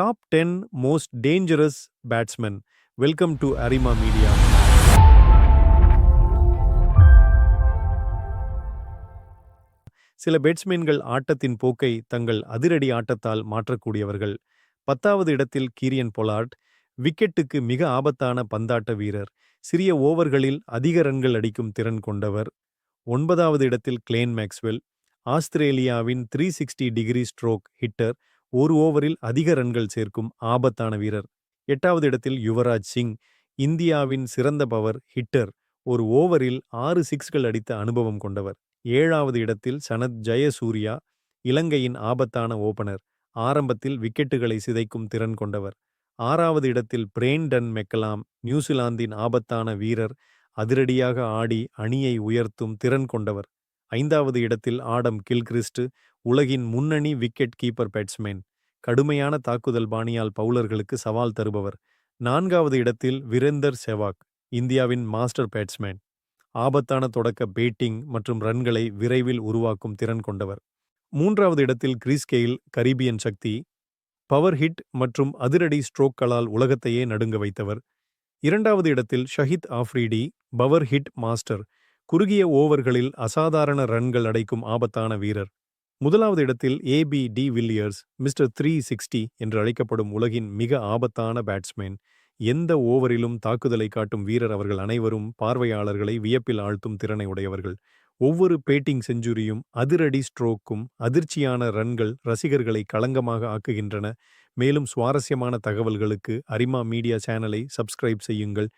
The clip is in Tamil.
Top ten most dangerous batsman. Welcome to Arima media. சில பேட்ஸ்மேன்கள் ஆட்டத்தின் போக்கை தங்கள் அதிரடி ஆட்டத்தால் மாற்றக்கூடியவர்கள். பத்தாவது இடத்தில் கீரியன் பொலார்ட் விக்கெட்டுக்கு மிக ஆபத்தான பந்தாட்ட வீரர் சிறிய ஓவர்களில் அதிக ரன்கள் அடிக்கும் திறன் கொண்டவர். ஒன்பதாவது இடத்தில் கிளேன் மேக்ஸ்வெல் ஆஸ்திரேலியாவின் three sixty degree stroke hitter ஒரு ஓவரில் அதிக ரன்கள் சேர்க்கும் ஆபத்தான வீரர். எட்டாவது இடத்தில் யுவராஜ் சிங் இந்தியாவின் சிறந்த பவர் ஹிட்டர் ஒரு ஓவரில் ஆறு சிக்ஸ்கள் அடித்த அனுபவம் கொண்டவர். ஏழாவது இடத்தில் சனத் ஜெயசூர்யா இலங்கையின் ஆபத்தான ஓபனர் ஆரம்பத்தில் விக்கெட்டுகளை சிதைக்கும் திறன் கொண்டவர். ஆறாவது இடத்தில் பிரேண்டன் மெக்கலாம் நியூசிலாந்தின் ஆபத்தான வீரர் அதிரடியாக ஆடி அணியை உயர்த்தும் திறன் கொண்டவர். ஐந்தாவது இடத்தில் ஆடம் கில்கிறிஸ்ட் உலகின் முன்னணி விக்கெட் கீப்பர் பேட்ஸ்மேன் கடுமையான தாக்குதல் பாணியால் பவுலர்களுக்கு சவால் தருபவர். நான்காவது இடத்தில் விரேந்தர் செவாக் இந்தியாவின் மாஸ்டர் பேட்ஸ்மேன். ஆபத்தான தொடக்க பேட்டிங் மற்றும் ரன்களை விரைவில் உருவாக்கும் திறன் கொண்டவர். மூன்றாவது இடத்தில் கிறிஸ்கெயில் கரீபியன் சக்தி பவர் ஹிட் மற்றும் அதிரடி ஸ்ட்ரோக்களால் உலகத்தையே நடுங்க வைத்தவர். இரண்டாவது இடத்தில் Shahid Afridi power hit master குறுகிய ஓவர்களில் அசாதாரண ரன்கள் அடைக்கும் ஆபத்தான வீரர். முதலாவது இடத்தில் AB de Villiers mister three sixty என்று அழைக்கப்படும் உலகின் மிக ஆபத்தான பேட்ஸ்மேன் எந்த ஓவரிலும் தாக்குதலை காட்டும் வீரர் அவர்கள் அனைவரும் பார்வையாளர்களை வியப்பில் ஆழ்த்தும் திறனை உடையவர்கள். ஒவ்வொரு பேட்டிங் செஞ்சுரியும் அதிரடி ஸ்ட்ரோக்கும் அதிர்ச்சியான ரன்கள் ரசிகர்களை களங்கமாக ஆக்குகின்றன. மேலும் சுவாரஸ்யமான தகவல்களுக்கு அரிமா மீடியா சேனலை சப்ஸ்கிரைப் செய்யுங்கள்.